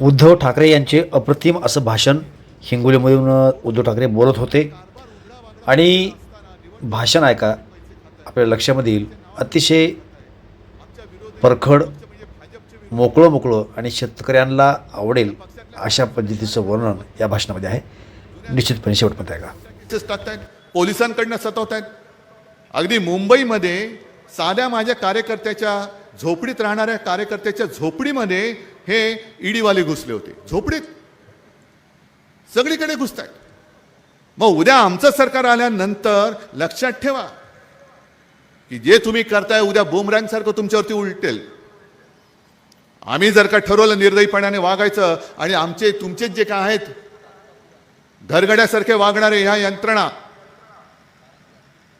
उद्धव ठाकरे यांचे अप्रतिम असं भाषण हिंगोलीमधून उद्धव ठाकरे बोलत होते. आणि भाषण ऐका आपल्या लक्षामध्ये येईल. अतिशय परखड मोकळं मोकळं आणि शेतकऱ्यांना आवडेल अशा पद्धतीचं वर्णन या भाषणामध्ये आहे. निश्चितपणे शेवटपर्यंत ऐका. केसेस पोलिसांकडनं सतवत आहेत. अगदी मुंबईमध्ये साध्या माझ्या कार्यकर्त्याच्या झोपडीत राहणाऱ्या कार्यकर्त्याच्या झोपडीमध्ये हे ईडीवाले घुसले होते. झोपडीत. सगळीकडे घुसत आहेत मग उद्या आमचं सरकार आल्यानंतर लक्षात ठेवा की जे तुम्ही करताय उद्या बुमरँग सारखं तुमच्यावरती उलटेल. आम्ही जर का ठरवलं निर्दयीपणाने वागायचं आणि आमचे तुमचेच जे काय आहेत घरगड्यासारखे वागणारे ह्या यंत्रणा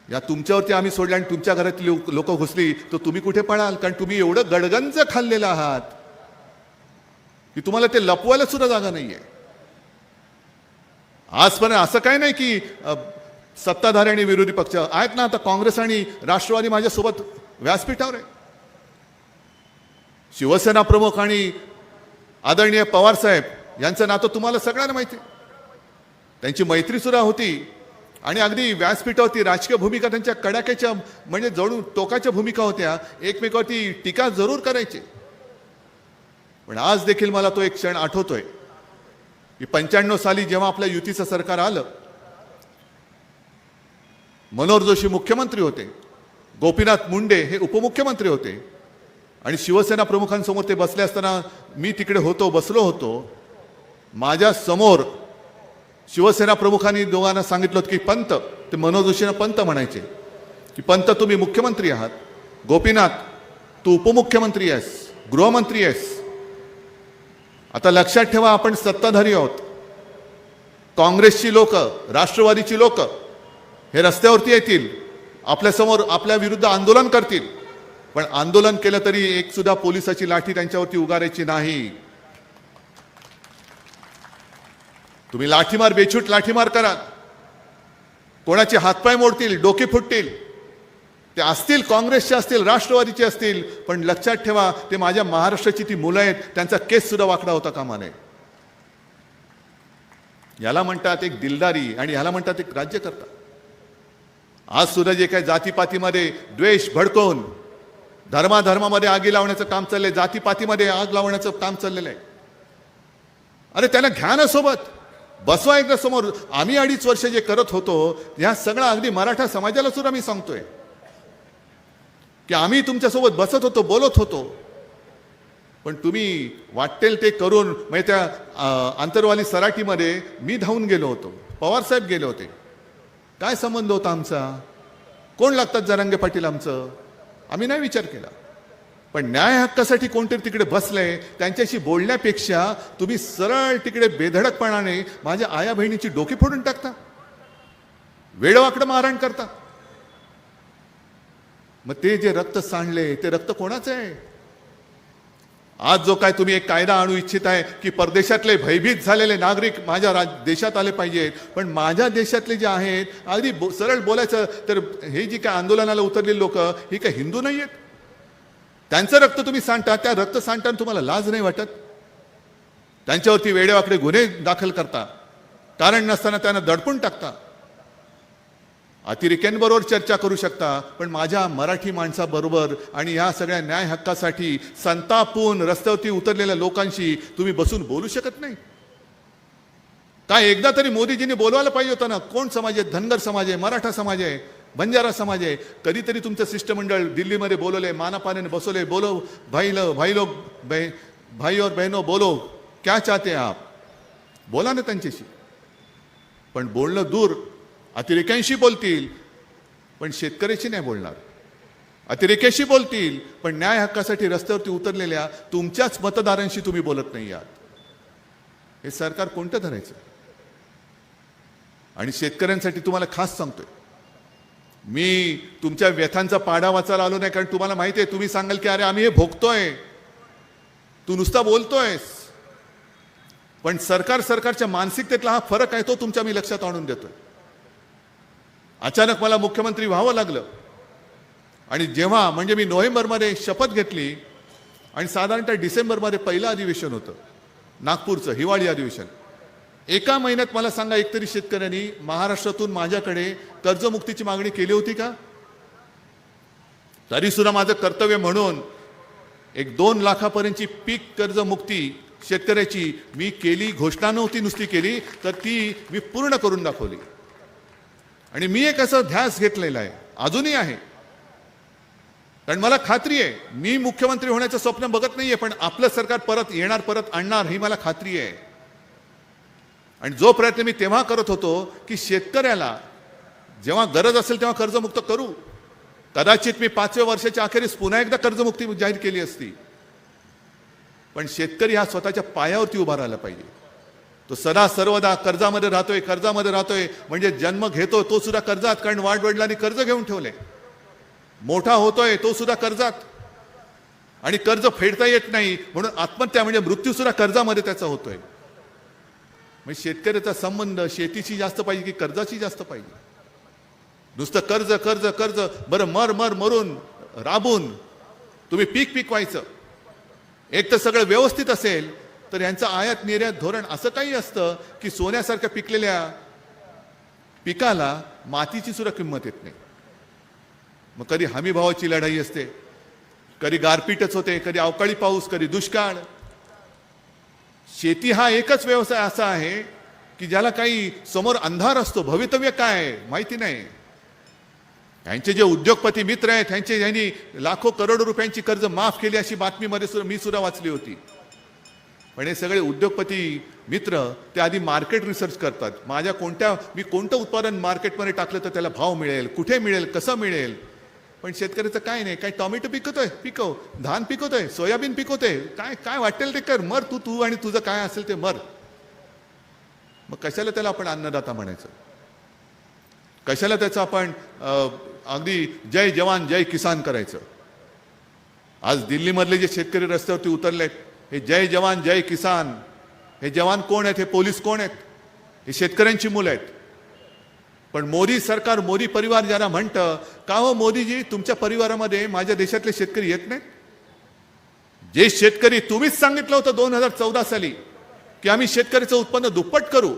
या तुमच्यावरती आम्ही सोडल्या आणि तुमच्या घरातली लोक घुसली तर तुम्ही कुठे पळाल? कारण तुम्ही एवढं गडगंज खाल्लेलं आहात. की तुम्हाला ते लपवायला सुद्धा जागा नाहीये. आजपर्यंत असं काय नाही की सत्ताधारी आणि विरोधी पक्ष आहेत ना आता काँग्रेस आणि राष्ट्रवादी माझ्यासोबत व्यासपीठावर आहे. शिवसेना प्रमुख आणि आदरणीय पवार साहेब यांचं नातं तुम्हाला सगळ्यांना माहिती आहे. त्यांची मैत्री सुद्धा होती आणि अगदी व्यासपीठावरती राजकीय भूमिका त्यांच्या कडाक्याच्या म्हणजे जणू टोकाच्या भूमिका होत्या. एकमेकावरती टीका जरूर करायचे. पण आज देखील मला तो एक क्षण आठवतोय. की पंच्याण्णव साली जेव्हा आपल्या युतीचं सरकार आलं मनोहर जोशी मुख्यमंत्री होते गोपीनाथ मुंडे हे उपमुख्यमंत्री होते आणि शिवसेना प्रमुखांसमोर ते बसले असताना मी तिकडे होतो बसलो होतो माझ्यासमोर शिवसेना प्रमुखांनी दोघांना सांगितलं होतं की पंत. ते मनोहर जोशींना पंत म्हणायचे की पंत तुम्ही मुख्यमंत्री आहात. गोपीनाथ तू उपमुख्यमंत्री आहेस गृहमंत्री आहेस आता लक्षात ठेवा आपण सत्ताधारी आहोत. काँग्रेसची लोक राष्ट्रवादीची लोक हे रस्त्यावरती येतील. आपल्यासमोर आपल्या विरुद्ध आंदोलन करतील. पण आंदोलन केलं तरी एक सुद्धा पोलिसाची लाठी त्यांच्यावरती उगारायची नाही. तुम्ही लाठीमार बेछूट लाठीमार करा कोणाचे हातपाय मोडतील डोके फुटतील. ते असतील काँग्रेसचे असतील राष्ट्रवादीचे असतील पण लक्षात ठेवा ते माझ्या महाराष्ट्राची ती मुलं आहेत त्यांचा केस सुद्धा वाकडा होता कामा नये याला म्हणतात एक दिलदारी आणि ह्याला म्हणतात एक राज्यकर्ता. आज सुद्धा जे काही जातीपातीमध्ये द्वेष भडकवून धर्माधर्मामध्ये आगी लावण्याचं काम चाललंय जातीपातीमध्ये आग लावण्याचं काम चाललेलं आहे. अरे त्यांना घ्या ना सोबत. बसवा एकदा समोर. आम्ही अडीच वर्ष जे करत होतो ह्या सगळं अगदी मराठा समाजाला सुद्धा मी सांगतोय. की आम्ही तुमच्यासोबत बसत होतो बोलत होतो. पण तुम्ही वाटेल ते करून म्हणजे त्या आंतरवाली सराटीमध्ये मी धावून गेलो होतो. पवारसाहेब गेले होते. काय संबंध होता आमचा? कोण लागतात जरांगे पाटील आमचं? आम्ही नाही विचार केला. पण न्याय हक्कासाठी कोणतरी तिकडे बसले त्यांच्याशी बोलण्यापेक्षा तुम्ही सरळ तिकडे बेधडकपणाने माझ्या आया बहिणीची डोकी फोडून टाकता. वेळवाकडं मारहाण करता. मग ते जे रक्त सांडले ते रक्त कोणाचं आहे? आज जो काय तुम्ही एक कायदा आणू इच्छित आहे की परदेशातले भयभीत झालेले नागरिक माझ्या राज देशात आले पाहिजेत पण माझ्या देशातले जे आहेत अगदी बो- सरळ बोलायचं तर हे जी काय आंदोलनाला उतरलेली लोक ही काय हिंदू नाही आहेत? त्यांचं रक्त तुम्ही सांडता त्या रक्त सांडताना तुम्हाला लाज नाही वाटत? त्यांच्यावरती वेडेवाकडे गुन्हे दाखल करता. कारण नसताना त्यांना दडपून टाकता. अतिरेक्यांबरोबर चर्चा करू शकता पण माझ्या मराठी माणसाबरोबर आणि या सगळ्या न्याय हक्कासाठी संतापून रस्त्यावरती उतरलेल्या लोकांशी तुम्ही बसून बोलू शकत नाही. काय एकदा तरी मोदीजींनी बोलवायला पाहिजे होतं ना कोण समाज आहे? धनगर समाज आहे मराठा समाज आहे बंजारा समाज आहे. कधीतरी तुमचं शिष्टमंडळ दिल्लीमध्ये बोलवले मानापाने बसवले बोलो भाई लो भाई लोग भाई और बहनों बोलो. क्या चाहते आप? बोला ना त्यांच्याशी. पण बोलणं दूर अतिरेक्यांशी बोलतील पण शेतकऱ्याशी नाही बोलणार. अतिरेक्याशी बोलतील पण न्याय हक्कासाठी रस्त्यावरती उतरलेल्या तुमच्याच मतदारांशी तुम्ही बोलत नाही आहात. हे सरकार कोणतं धरायचं? आणि शेतकऱ्यांसाठी तुम्हाला खास सांगतोय. मी तुमच्या व्यथांचा पाडा वाचायला आलो नाही कारण तुम्हाला माहिती आहे तुम्ही सांगाल की अरे आम्ही हे भोगतोय. तू नुसता बोलतोयस. पण सरकार सरकारच्या मानसिकतेतला हा फरक आहे तो तुमच्या मी लक्षात आणून देतोय. अचानक मला मुख्यमंत्री व्हावं लागलं. आणि जेव्हा म्हणजे मी नोव्हेंबरमध्ये शपथ घेतली आणि साधारणतः डिसेंबरमध्ये पहिलं अधिवेशन होतं नागपूरचं हिवाळी अधिवेशन. एका महिन्यात मला सांगा एकतरी शेतकऱ्यांनी महाराष्ट्रातून माझ्याकडे कर्जमुक्तीची मागणी केली होती का? तरी सुद्धा माझं कर्तव्य म्हणून एक दोन लाखापर्यंतची पीक कर्जमुक्ती शेतकऱ्याची मी केली घोषणा नव्हती नुसती केली तर ती मी पूर्ण करून दाखवली. आणि मी एक असं ध्यास घेतलेला आहे. अजूनही आहे. कारण मला खात्री आहे मी मुख्यमंत्री होण्याचं स्वप्न बघत नाहीये पण आपलं सरकार परत येणार परत आणणार ही मला खात्री आहे. आणि जो प्रयत्न मी तेव्हा करत होतो की शेतकऱ्याला जेव्हा गरज असेल तेव्हा कर्जमुक्त करू. कदाचित मी पाचव्या वर्षाच्या अखेरीस पुन्हा एकदा कर्जमुक्ती जाहीर केली असती. पण शेतकरी हा स्वतःच्या पायावरती उभा राहिला पाहिजे. तो सदा सर्वदा कर्जामध्ये राहतोय कर्जामध्ये राहतोय. म्हणजे जन्म घेतो तो सुद्धा कर्जात. कारण वाडवडिलांनी कर्ज घेऊन ठेवले. मोठा होतोय तो सुद्धा कर्जात. आणि कर्ज फेडता येत नाही. म्हणून आत्महत्या म्हणजे मृत्यू सुद्धा कर्जामध्ये त्याचा होतोय. म्हणजे शेतकऱ्याचा संबंध शेतीशी जास्त पाहिजे की कर्जाशी जास्त पाहिजे? नुसतं कर्ज कर्ज कर्ज. बरं मर मर मरून राबून. तुम्ही पीक पिकवायचं. एक तर सगळं व्यवस्थित असेल. तर यांचं आयात निर्यात धोरण असं काही असतं की सोन्यासारख्या पिकलेल्या पिकाला मातीची सुद्धा किंमत येत नाही. मग कधी हमी भावाची लढाई असते कधी गारपीटच होते कधी अवकाळी पाऊस कधी दुष्काळ. शेती हा एकच व्यवसाय असा आहे की ज्याला काही समोर अंधार असतो भवितव्य काय माहिती नाही. यांचे जे उद्योगपती मित्र आहेत त्यांचे यांनी लाखो करोडो रुपयांची कर्ज माफ केली अशी बातमीमध्ये सुद्धा मी सुद्धा वाचली होती. पण हे सगळे उद्योगपती मित्र ते आधी मार्केट रिसर्च करतात. माझ्या कोणत्या मी कोणतं उत्पादन मार्केटमध्ये टाकलं तर त्याला भाव मिळेल कुठे मिळेल कसं मिळेल? पण शेतकऱ्याचं काय नाही काय टॉमॅटो पिकवतोय पिकव धान पिकवतोय सोयाबीन पिकवतोय काय काय वाटेल ते कर मर तू तू आणि तुझं काय असेल ते मर. मग कशाला त्याला आपण अन्नदाता म्हणायचं? कशाला त्याचं आपण अगदी जय जवान जय किसान करायचं? आज दिल्लीमधले जे शेतकरी रस्त्यावरती आहेत हे जय जवान जय किसान. हे जवान कोण आहेत? हे पोलीस कोण आहेत? हे शेतकऱ्यांची मुलं आहेत. पण मोदी सरकार मोदी परिवार ज्याला म्हणतं का हो मोदीजी तुमच्या परिवारामध्ये माझ्या देशातले शेतकरी येत नाहीत? जे शेतकरी तुम्हीच सांगितलं होतं दोन हजार चौदा साली की आम्ही शेतकऱ्याचं उत्पन्न दुप्पट करू.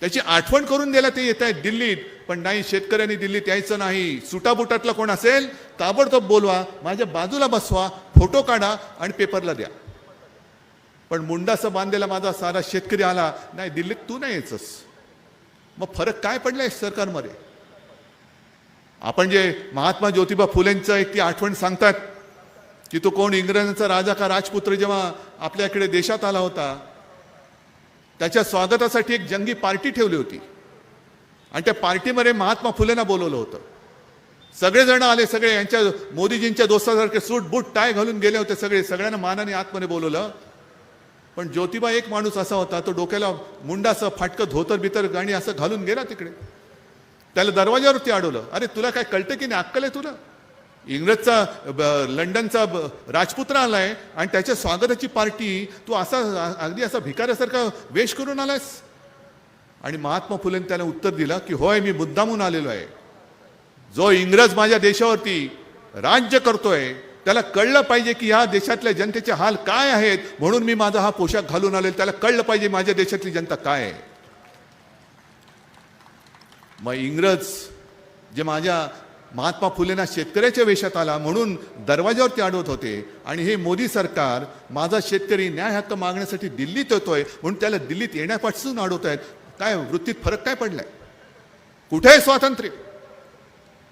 त्याची आठवण करून द्यायला ते येत आहेत दिल्लीत. पण नाही शेतकऱ्यांनी दिल्लीत यायचं नाही. सुटाबुटातला कोण असेल ताबडतोब बोलवा. माझ्या बाजूला बसवा फोटो काढा आणि पेपरला द्या. पण मुंडासं बांधलेला माझा सारा शेतकरी आला नाही दिल्लीत तू नाही यायचंस. मग फरक काय पडलाय सरकारमध्ये? आपण जे महात्मा ज्योतिबा फुलेंचं एक ती आठवण सांगतात की तो कोण इंग्रजांचा राजा का राजपुत्र जेव्हा आपल्याकडे देशात आला होता त्याच्या स्वागतासाठी एक जंगी पार्टी ठेवली होती. आणि त्या पार्टीमध्ये महात्मा फुलेंना बोलवलं होतं. सगळेजण आले सगळे यांच्या मोदीजींच्या दोस्तासारखे सूट बूट टाय घालून गेले होते सगळे. सगळ्यांना मानाने आतमध्ये बोलवलं. पण ज्योतिबा एक माणूस असा होता तो डोक्याला मुंडासं फाटकं धोतर बितर गाणी असं घालून गेला तिकडे. त्याला दरवाजावरती अडवलं अरे तुला काय कळतं की नाही? अक्कल आहे तुला? इंग्रजचा ब- लंडनचा ब- राजपुत्र आलाय आणि त्याच्या स्वागताची पार्टी तू असा अगदी असा भिकाऱ्यासारखा वेश करून आलायस? आणि महात्मा फुलेंनी त्याला उत्तर दिलं की होय मी मुद्दामून आलेलो आहे. जो इंग्रज माझ्या देशावरती राज्य करतोय त्याला कळलं पाहिजे की या देशातल्या जनतेचे हाल काय आहेत म्हणून मी माझा हा पोशाख घालून आलेलो. त्याला कळलं पाहिजे माझ्या देशातली जनता काय आहे. मग इंग्रज जे माझ्या महात्मा फुलेंना शेतकऱ्याच्या वेशात आला म्हणून दरवाज्यावरती अडवत होते. आणि हे मोदी सरकार माझा शेतकरी न्याय हक्क मागण्यासाठी दिल्लीत येतोय म्हणून त्याला दिल्लीत येण्यापासून अडवत आहेत. काय वृत्तीत फरक काय पडलाय? कुठे आहे स्वातंत्र्य?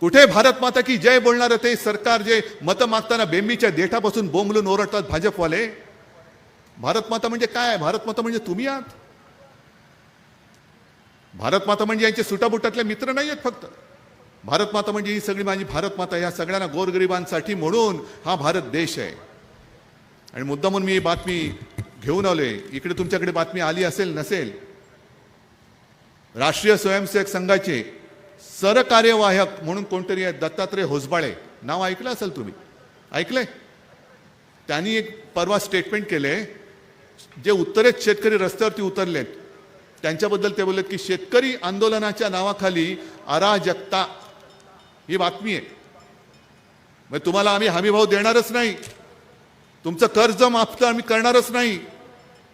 कुठे भारत माता की जय बोलणारं ते सरकार जे मतं मागताना बेंबीच्या देठापासून बोंबलून ओरडतात भाजपवाले? भारत माता म्हणजे काय? भारत माता म्हणजे तुम्ही आहात? भारत माता म्हणजे यांचे सुटाबुटातले मित्र नाही आहेत फक्त. भारत माता म्हणजे ही सगळी माझी भारत माता या सगळ्यांना गोरगरिबांसाठी म्हणून हा भारत देश आहे. आणि मुद्दा म्हणून मी ही बातमी घेऊन आलोय. इकडे तुमच्याकडे बातमी आली असेल नसेल. राष्ट्रीय स्वयंसेवक संघाचे सरकार्यवाहक म्हणून कोणतरी आहे दत्तात्रय होसबाळे. नाव ऐकलं असेल तुम्ही? ऐकलंय? त्यांनी एक परवा स्टेटमेंट केले जे उत्तरेत शेतकरी रस्त्यावरती उतरलेत त्यांच्याबद्दल ते बोललेत की शेतकरी आंदोलनाच्या नावाखाली अराजकता. ही बातमी आहे. मग तुम्हाला आम्ही हमीभाव देणारच नाही. तुमचं कर्ज माफ तर आम्ही करणारच नाही.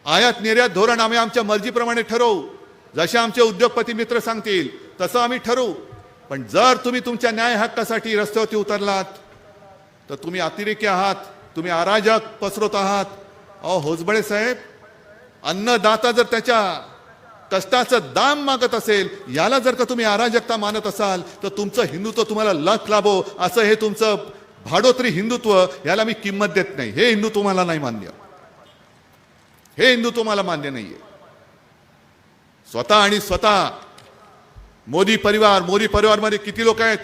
आयात निर्यात धोरण आम्ही आमच्या मर्जीप्रमाणे ठरवू. जसे आमचे उद्योगपती मित्र सांगतील तसं आम्ही ठरवू. पण जर तुम्ही तुमच्या न्याय हक्कासाठी रस्त्यावरती उतरलात तर तुम्ही अतिरेकी आहात तुम्ही अराजक पसरवत आहात. अहो होजबळे साहेब अन्नदाता जर त्याच्या कष्टाचं दाम मागत असेल याला जर का तुम्ही अराजकता मानत असाल तर तुमचं हिंदुत्व तुम्हाला लख लाभो असं हे तुमचं भाडोत्री हिंदुत्व याला मी किंमत देत नाही. हे हिंदुत्व मला नाही मान्य. हे हिंदुत्व मला मान्य नाहीये. स्वतः आणि स्वतः मोदी परिवार मोदी परिवारमध्ये किती लोक आहेत?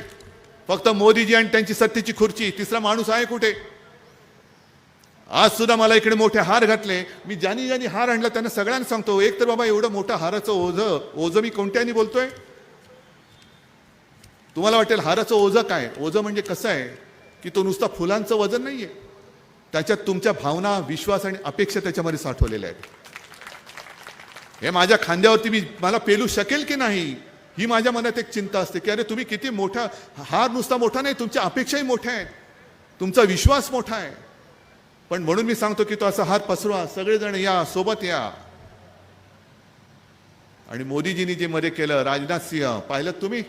फक्त मोदीजी आणि त्यांची सत्तेची खुर्ची. तिसरा माणूस आहे कुठे? आज सुद्धा मला इकडे मोठे हार घातले. मी ज्यांनी ज्यांनी हार आणला त्यांना सगळ्यांना सांगतो एक तर बाबा एवढं मोठं हाराचं ओझं ओझं मी कोणत्यानी बोलतोय? तुम्हाला वाटेल हाराचं ओझं काय? ओझं म्हणजे कसं आहे? की तो नुसता फुलांचं वजन नाहीये. त्याच्यात तुमच्या भावना विश्वास आणि अपेक्षा त्याच्यामध्ये साठवलेल्या आहेत. हे माझ्या खांद्यावरती मी मला पेलू शकेल की नाही? ही माझ्या मनात एक चिंता असते की अरे तुम्ही किती मोठा हार नुसता मोठा नाही तुमच्या अपेक्षाही मोठ्या आहेत. तुमचा विश्वास मोठा आहे. पण म्हणून मी सांगतो की तो असा हात पसरवा सगळेजण या सोबत या. आणि मोदीजींनी जे मध्ये केलं राजनाथ सिंह पाहिलं तुम्ही?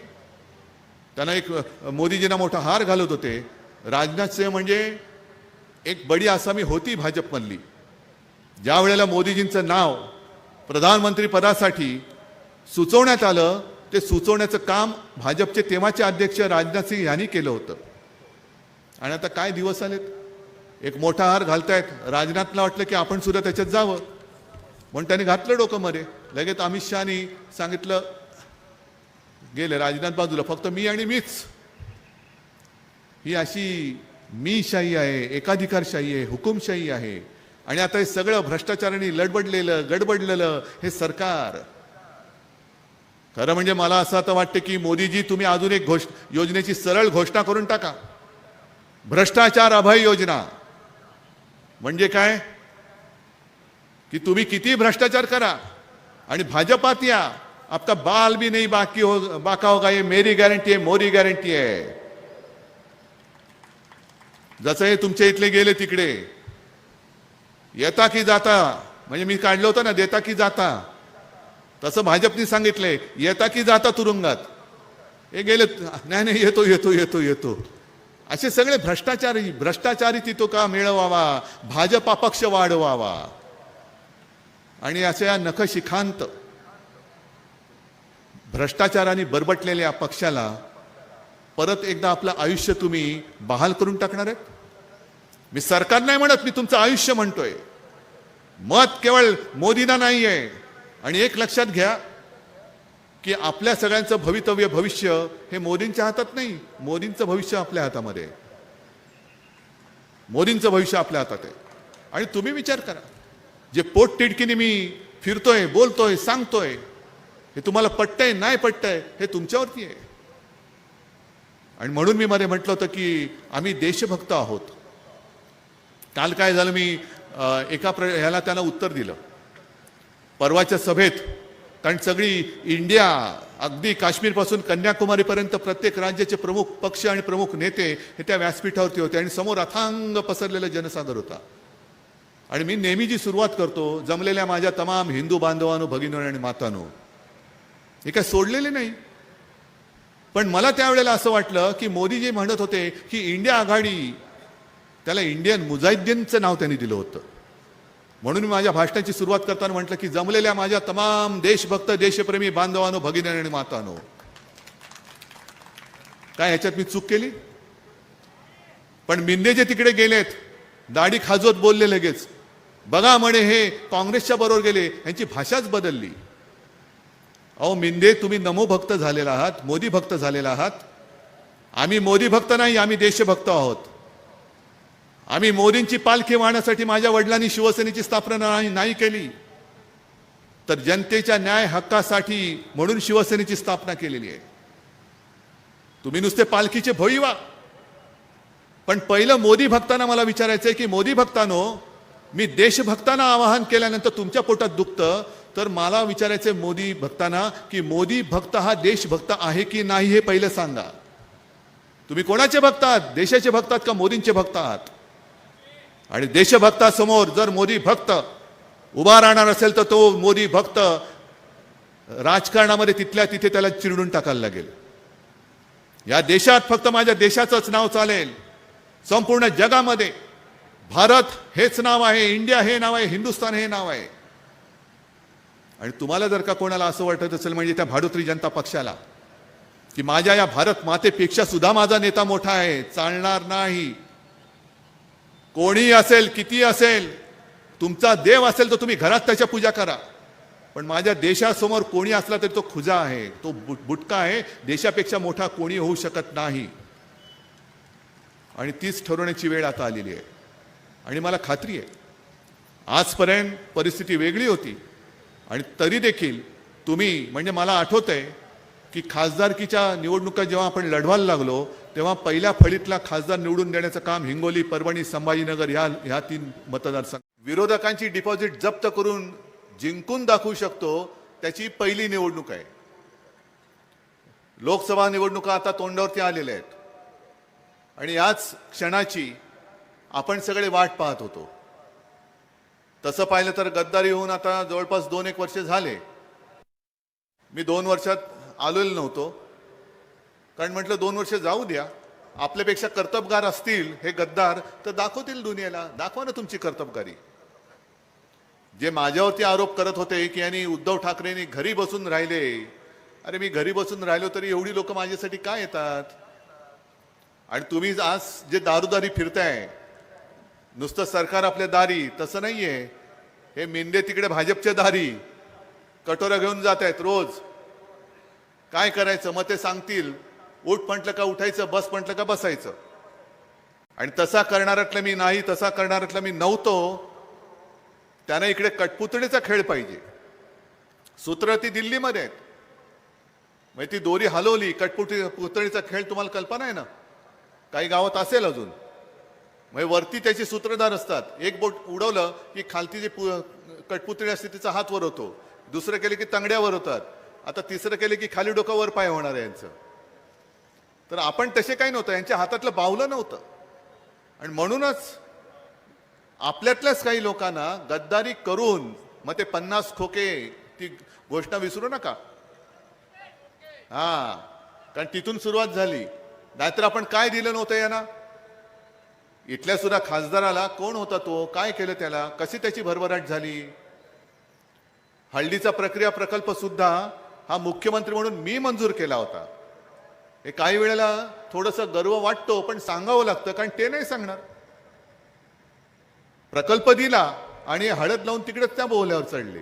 त्यांना एक मोदीजींना मोठा हार घालत होते. राजनाथ सिंह म्हणजे एक बडी आसामी होती भाजपमधली. ज्या वेळेला मोदीजींचं नाव प्रधानमंत्री पदासाठी सुचवण्यात आलं ते सुचवण्याचं काम भाजपचे तेव्हाचे अध्यक्ष राजनाथ सिंह यांनी केलं होतं. आणि आता काय दिवस आलेत? एक मोठा हार घालतायत. राजनाथला वाटलं की आपण सुद्धा त्याच्यात जावं. म्हणून त्यांनी घातलं डोकं मध्ये लगेच अमित शहानी सांगितलं गेले राजनाथ बाजूला. फक्त मी आणि मीच. ही अशी मी शाही आहे एकाधिकारशाही आहे हुकुमशाही आहे. आणि आता हे सगळं भ्रष्टाचाराने लडबडलेलं गडबडलेलं हे सरकार. खरं म्हणजे मला असं आता वाटतं की मोदीजी तुम्ही अजून एक घोष योजनेची सरळ घोषणा करून टाका. भ्रष्टाचार अभय योजना. म्हणजे काय? की तुम्ही किती भ्रष्टाचार करा आणि भाजपात या. आपका बाल भी नाही बाकी हो बाका होगा ये मेरी गॅरंटी आहे मोरी गॅरंटी आहे जसं हे तुमच्या इथले गेले तिकडे. येता की जाता. म्हणजे मी काढलं होतं ना देता की जाता. तसं भाजपनी सांगितलंय येता की जाता तुरुंगात? हे गेले नाही नाही येतो येतो येतो येतो. असे सगळे भ्रष्टाचारी भ्रष्टाचारी तिथं का मिळवावा? भाजपा पक्ष वाढवावा. आणि अशा या नखशिखांत भ्रष्टाचाराने बरबटलेल्या पक्षाला परत एकदा आपलं आयुष्य तुम्ही बहाल करून टाकणार आहेत? मी सरकार नाही म्हणत मी तुमचं आयुष्य म्हणतोय. मत केवळ मोदींना नाही आहे आणि एक लक्षात घ्या की आपल्या सगळ्यांचं भवितव्य भविष्य हे मोदींच्या हातात नाही मोदींचं भविष्य आपल्या हातामध्ये. आहे. मोदींचं भविष्य आपल्या हातात आहे. आणि तुम्ही विचार करा जे पोट तिडकीने मी फिरतोय बोलतोय सांगतोय हे तुम्हाला पटतंय नाही पटतंय हे तुमच्यावरती आहे. आणि म्हणून मी मध्ये म्हटलं होतं की आम्ही देशभक्त आहोत. काल काय झालं मी एका प्र ह्याला त्याला उत्तर दिलं. परवाच्या सभेत कारण सगळी इंडिया अगदी काश्मीरपासून कन्याकुमारीपर्यंत प्रत्येक राज्याचे प्रमुख पक्ष आणि प्रमुख नेते हे त्या व्यासपीठावरती होते आणि समोर अथांग पसरलेला जनसागर होता. आणि मी नेहमी जी सुरुवात करतो जमलेल्या माझ्या तमाम हिंदू बांधवांनो भगिनो आणि मातानो हे काय सोडलेले नाही. पण मला त्यावेळेला असं वाटलं की मोदीजी म्हणत होते की इंडिया आघाडी त्याला इंडियन मुजाहिद्दीनचं नाव त्यांनी दिलं होतं. म्हणून मी माझ्या भाषणाची सुरुवात करताना म्हटलं की जमलेल्या माझ्या तमाम देशभक्त देशप्रेमी बांधवानो भगिनी आणि मातानो. काय ह्याच्यात मी चूक केली? पण मिंदे जे तिकडे गेलेत दाढी खाजवत बोलले लगेच. बघा म्हणे हे काँग्रेसच्या बरोबर गेले यांची भाषाच बदलली. अहो मिंदे तुम्ही नमो भक्त झालेला आहात मोदी भक्त झालेला आहात. आम्ही मोदी भक्त नाही आम्ही देशभक्त आहोत. आम्ही मोदींची पालखी वाहण्यासाठी माझ्या वडिलांनी शिवसेनेची स्थापना नाही केली. तर जनतेच्या न्याय हक्कासाठी म्हणून शिवसेनेची स्थापना केलेली आहे. तुम्ही नुसते पालखीचे भोई व्हा. पण पहिलं मोदी भक्तांना मला विचारायचं आहे की मोदी भक्तानो मी देशभक्तांना आवाहन केल्यानंतर तुमच्या पोटात दुखतं? तर मला विचारायचं आहे मोदी भक्तांना की मोदी भक्त हा देशभक्त आहे की नाही हे पहिलं सांगा. तुम्ही कोणाचे भक्त आहात? देशाचे भक्त आहात का मोदींचे भक्त आहात? आणि देशभक्तासमोर जर मोदी भक्त उभा राहणार असेल तर तो मोदी भक्त राजकारणामध्ये तिथल्या तिथे त्याला चिरडून टाकायला लागेल. या देशात फक्त माझ्या देशाचंच नाव चालेल. संपूर्ण जगामध्ये भारत हेच नाव आहे इंडिया हे नाव आहे हिंदुस्थान हे नाव आहे. आणि तुम्हाला जर का कोणाला असं वाटत असेल म्हणजे त्या भाडोत्री जनता पक्षाला की माझ्या या भारत मातेपेक्षा सुद्धा माझा नेता मोठा आहे चालणार नाही. कोणी असेल किती असेल तुमचा देव असेल तर तुम्ही घरात त्याच्या पूजा करा. पण माझ्या देशासमोर कोणी असला तरी तो खुजा आहे तो बुट बुटका आहे देशापेक्षा मोठा कोणी होऊ शकत नाही. आणि तीच ठरवण्याची वेळ आता आलेली आहे. आणि मला खात्री आहे आजपर्यंत परिस्थिती वेगळी होती. आणि तरी देखील तुम्ही म्हणजे मला आठवत आहे की खासदारकीच्या निवडणुका जेव्हा आपण लढवायला लागलो तेव्हा पहिल्या फळीतला खासदार निवडून देण्याचं काम हिंगोली परभणी संभाजीनगर ह्या ह्या तीन मतदारसंघ विरोधकांची डिपॉझिट जप्त करून जिंकून दाखवू शकतो त्याची पहिली निवडणूक आहे. लोकसभा निवडणुका आता तोंडावरती आलेल्या आहेत. आणि याच क्षणाची आपण सगळे वाट पाहत होतो. तसं पाहिलं तर गद्दारी होऊन आता जवळपास दोन एक वर्ष झाले. मी दोन वर्षात आलेलो नव्हतो. कारण म्हटलं दोन वर्ष जाऊ द्या. आपल्यापेक्षा कर्तबगार असतील हे गद्दार तर दाखवतील दुनियेला. दाखवा ना तुमची कर्तबगारी. जे माझ्यावरती आरोप करत होते की यांनी उद्धव ठाकरेंनी घरी बसून राहिले. अरे मी घरी बसून राहिलो तरी एवढी लोक माझ्यासाठी काय येतात? आणि तुम्ही आज जे दारूदारी फिरताय नुसतं सरकार आपल्या दारी तसं नाहीये. हे मेंढे तिकडे भाजपच्या दारी. कटोरा घेऊन जात आहेत रोज. काय करायचं? मग ते सांगतील. उठ म्हटलं का उठायचं बस म्हटलं का बसायचं. आणि तसा करणाऱ्यातलं मी नाही तसा करणाऱ्यातलं मी नव्हतो. त्यानं इकडे कटपुतळीचा खेळ पाहिजे. सूत्र ती दिल्लीमध्ये आहेत. म्हणजे ती दोरी हलवली कटपुटी पुतळीचा खेळ तुम्हाला कल्पना आहे ना? काही गावात असेल अजून. म्हणजे वरती त्याचे सूत्रधार असतात. एक बोट उडवलं की खालती जे पु- कटपुतळी असते तिचा हात वर होतो. दुसरं केलं की तंगड्यावर होतात. आता तिसरं केलं की खाली डोकावर पाय होणार आहे यांचं. तर आपण तसे काही नव्हतं. यांच्या हातातलं बावलं नव्हतं. आणि म्हणूनच आपल्यातल्याच काही लोकांना गद्दारी करून मग ते पन्नास खोके ती घोषणा विसरू नका. हा. कारण तिथून सुरुवात झाली. नाहीतर आपण काय दिलं नव्हतं यांना? इथल्या सुद्धा खासदाराला कोण होता तो? काय केलं त्याला? कशी त्याची भरभराट झाली? हळदीचा प्रक्रिया प्रकल्प सुद्धा हा मुख्यमंत्री म्हणून मी मंजूर केला होता. हे काही वेळेला थोडंसं गर्व वाटतो पण सांगावं लागतं कारण ते नाही सांगणार. प्रकल्प दिला आणि हळद लावून तिकडेच त्या बोहल्यावर चढले.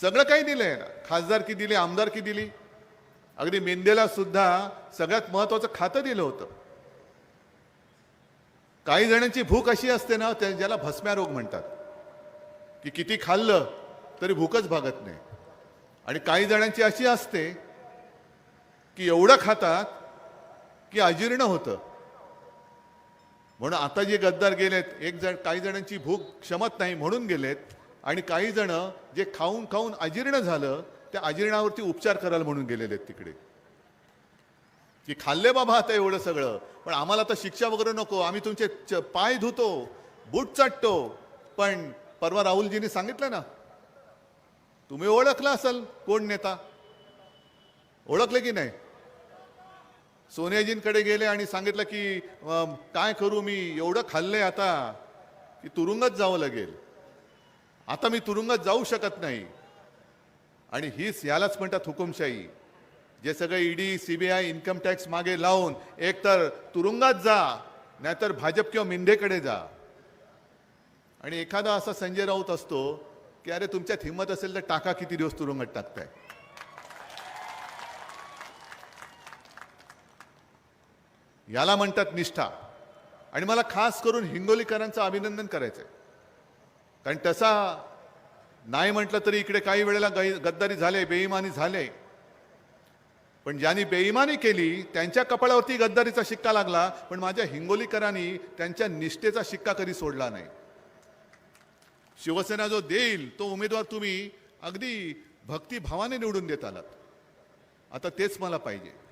सगळं काही दिलंय ना खासदारकी दिली आमदारकी दिली. अगदी मेंदेला सुद्धा सगळ्यात महत्वाचं खातं दिलं होतं. काही जणांची भूक अशी असते ना त्या ज्याला भस्म्या रोग म्हणतात. की किती खाल्लं तरी भूकच भागत नाही. आणि काही जणांची अशी असते की एवढं खातात की अजीर्ण होतं. म्हणून आता जे गद्दार गेलेत एक जण काही जणांची भूक क्षमत नाही म्हणून गेलेत आणि काही जण जे खाऊन खाऊन अजीर्ण झालं त्या अजीर्णावरती उपचार करायला म्हणून गेलेले आहेत तिकडे. की खाल्ले बाबा आता एवढं सगळं पण आम्हाला आता शिक्षा वगैरे नको आम्ही तुमचे च- पाय धुतो बूट चाटतो. पण परवा राहुलजींनी सांगितलं ना तुम्ही ओळखला असाल कोण नेता? ओळखले की नाही? सोनियाजींकडे गेले आणि सांगितलं की काय करू मी? एवढं खाल्लंय आता की तुरुंगात जावं लागेल. आता मी तुरुंगात जाऊ शकत नाही. आणि हीच यालाच म्हणतात हुकुमशाही. जे सगळे ईडी सीबीआय इन्कम टॅक्स मागे लावून एकतर तुरुंगात जा नाहीतर भाजप किंवा मिंढेकडे जा. आणि एखादा असा संजय राऊत असतो की अरे तुमच्यात हिंमत असेल तर टाका किती दिवस तुरुंगात टाकताय. याला म्हणतात निष्ठा. आणि मला खास करून हिंगोलीकरांचं अभिनंदन करायचं आहे कारण तसा नाही म्हटलं तरी इकडे काही वेळेला गै गद्दारी झाले बेईमानी झाले. पण ज्यांनी बेईमानी केली त्यांच्या कपाळावरती गद्दारीचा शिक्का लागला पण माझ्या हिंगोलीकरांनी त्यांच्या निष्ठेचा शिक्का कधी सोडला नाही. शिवसेना जो देईल तो उमेदवार तुम्ही अगदी भक्तिभावाने निवडून देत आलात. आता तेच मला पाहिजे.